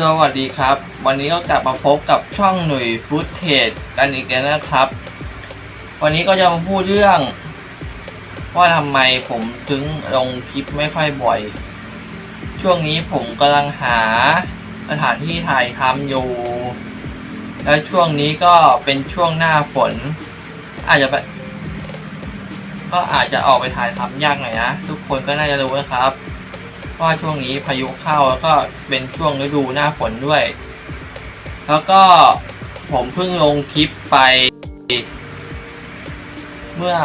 สวัสดีครับ วันนี้ก็กลับมาพบกับช่องหนุ่ยฟุตเทจกันอีกแล้วนะครับ วันนี้ก็จะมาพูดเรื่อง ว่าทำไมผมถึงลงคลิปไม่ค่อยบ่อย ช่วงนี้ผมกำลังหาสถานที่ถ่ายทำอยู่ แล้วช่วงนี้ก็เป็นช่วงหน้าฝน อาจจะก็อาจจะออกไปถ่ายทำยากหน่อยนะทุกคนก็น่าจะรู้นะครับ ว่าช่วงนี้พายุเข้าแล้วก็เป็นช่วงฤดูหน้าฝนด้วย แล้วก็ผมเพิ่งลงคลิปไป เมื่อ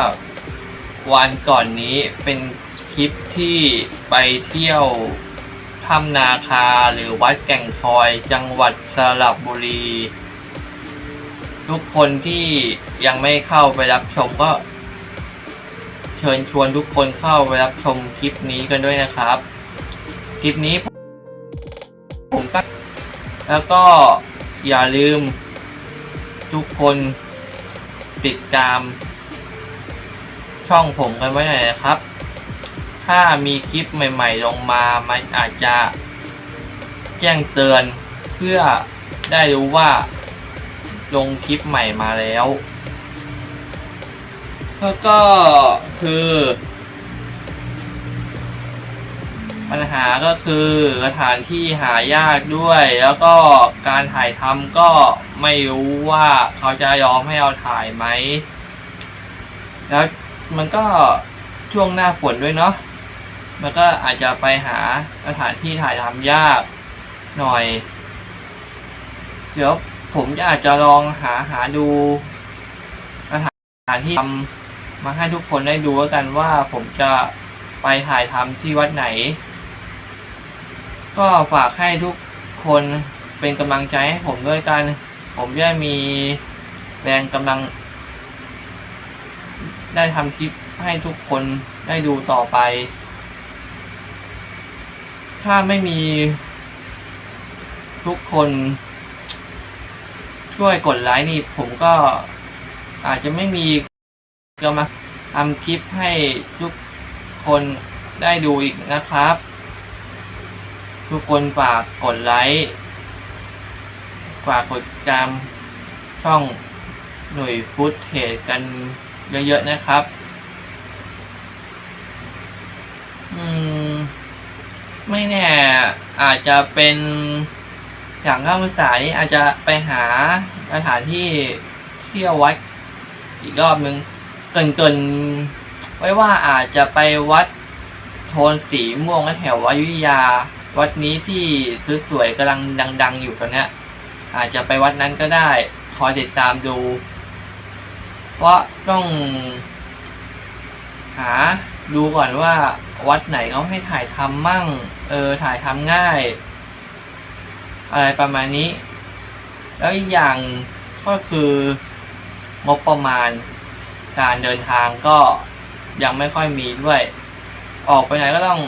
วันก่อนนี้เป็นคลิปที่ไปเที่ยวถ้ำนาคาหรือวัดแก่งคอยจังหวัดสระบุรี ทุกคนที่ยังไม่เข้าไปรับชมก็เชิญชวนทุกคนเข้าไปรับชมคลิปนี้กันด้วยนะครับ คลิปนี้ ผมตั้งแล้วก็อย่าลืม ทุกคนติดตาม ช่องผมกันไว้หน่อยนะครับ ถ้ามีคลิปใหม่ ๆ ลงมามันอาจจะแจ้งเตือนเพื่อได้รู้ว่า ลงคลิปใหม่มาแล้ว แล้วก็คือ ปัญหาก็คือสถานที่หายากด้วย แล้วก็การถ่ายทำก็ไม่รู้ว่าเขาจะยอมให้เราถ่ายไหม แล้วมันก็ช่วงหน้าฝนด้วยเนาะ มันก็อาจจะไปหาสถานที่ถ่ายทำยากหน่อย เดี๋ยวผมจะอาจจะลองหาหาดูสถานที่ทำมาให้ทุกคนได้ดูกันว่าผมจะไปถ่ายทำที่วัดไหน ก็ฝากให้ทุกคนเป็นกำลังใจให้ผมด้วยกัน ผมจะได้มีแรงกำลัง ได้ทำทิปให้ทุกคนได้ดูต่อไป ถ้าไม่มีทุกคนช่วยกดไลค์นี่ผมก็อาจจะไม่มีกำลังทำคลิปให้ทุกคนได้ดูอีกนะครับ ทุกคนฝากกดไลค์ฝากกดติดตามช่องหน่วยฟุตเทจกันเยอะๆนะครับ อืม ไม่แน่ อาจจะเป็นอย่างข้าพรรษานี้อาจจะไปหาสถานที่เที่ยววัดอีกรอบนึงเกินเกินๆไว้ว่าอาจจะไปวัดโทนสีม่วงและแถวอยุธยา วัดนี้ที่สวยๆกำลังดัง ๆ อยู่ตอนนี้อาจจะไปวัดนั้นก็ได้คอยติดตามดู เพราะต้อง หาดูก่อนว่า วัดไหนเขาให้ถ่ายทำมั่ง เออถ่ายทำง่าย อะไรประมาณนี้ แล้วอีกอย่างก็คืองบประมาณการเดินทางก็ยังไม่ค่อยมีด้วย ออกไปไหนก็ต้อง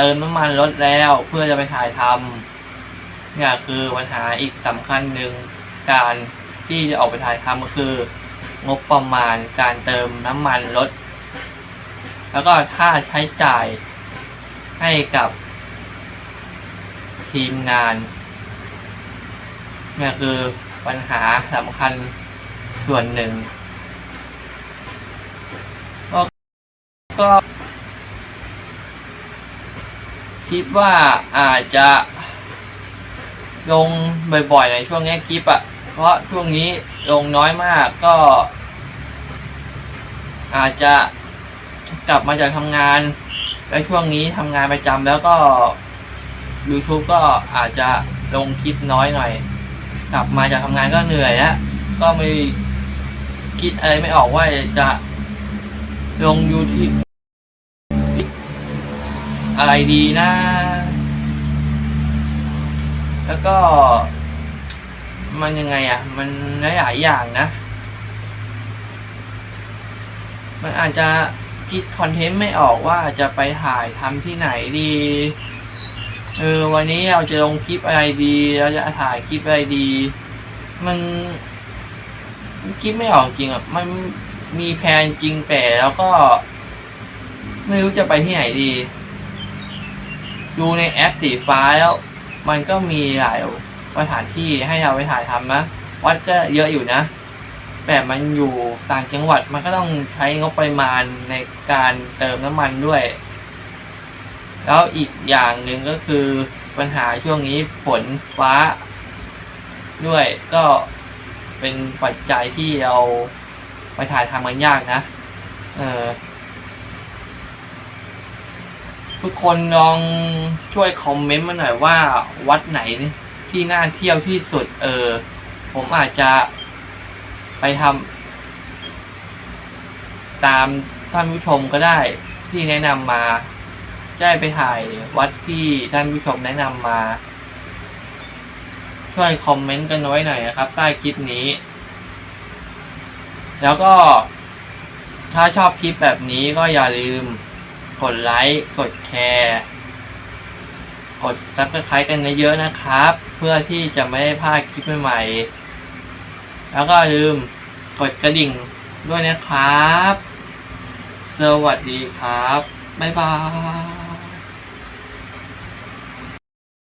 เติมน้ำมันรถแล้วเพื่อจะไปถ่ายทำเนี่ยคือปัญหาอีกสำคัญหนึ่งการที่จะออกไปถ่ายทำก็คือ งบประมาณการเติมน้ำมันรถ แล้วก็ค่าใช้จ่ายให้กับทีมงานเนี่ยคือปัญหาสำคัญส่วนหนึ่งก็ก็ คิดว่าอาจจะลงบ่อยๆในช่วงนี้คลิปอะเพราะช่วงนี้ลงน้อยมากก็ อาจจะกลับมาจากทำงานและช่วงนี้ทำงานประจำแล้วก็ YouTube ก็อาจจะลงคลิปน้อยหน่อย กลับมาจากทำงานก็เหนื่อยแล้วก็ไม่คิดอะไรไม่ออกว่าจะลง YouTube อะไรดีนะ แล้วก็ มันยังไงอะ มันหลายอย่างนะ มันอาจจะคิดคอนเทนต์ไม่ออกว่าจะไปถ่ายทำที่ไหนดี เออ วันนี้เราจะลงคลิปอะไรดีเราจะถ่ายคลิปอะไรดี มันคิดไม่ออกจริงอะ มันมีแผนจริงแต่แล้วก็ ไม่รู้จะไปที่ไหนดี ดูในแอปสีฟ้าแล้ว มันก็มีหลายสถานที่ให้เราไปถ่ายทำนะ วัดก็เยอะอยู่นะ แต่มันอยู่ต่างจังหวัดมันก็ต้องใช้งบประมาณในการเติมน้ำมันด้วย แล้วอีกอย่างหนึ่งก็คือปัญหาช่วงนี้ฝนฟ้า ด้วยก็เป็นปัจจัยที่เราไปถ่ายทำกันยากนะ เออทุกคนลอง ช่วยคอมเมนต์มาหน่อยว่าวัดไหนที่น่าเที่ยวที่สุด เออ ผมอาจจะไปทำตามท่านผู้ชมก็ได้ที่แนะนำมา ได้ไปถ่ายวัดที่ท่านผู้ชมแนะนำมา ช่วยคอมเมนต์กันไว้หน่อยนะครับ ใต้คลิปนี้ แล้วก็ถ้าชอบคลิปแบบนี้ก็อย่าลืม กดไลค์ กดแชร์ กดซับสไครต์กันเยอะๆนะครับ เพื่อที่จะไม่ได้พลาดคลิปใหม่ๆ แล้วก็ลืมกดกระดิ่งด้วยนะครับ สวัสดีครับ บ๊ายบาย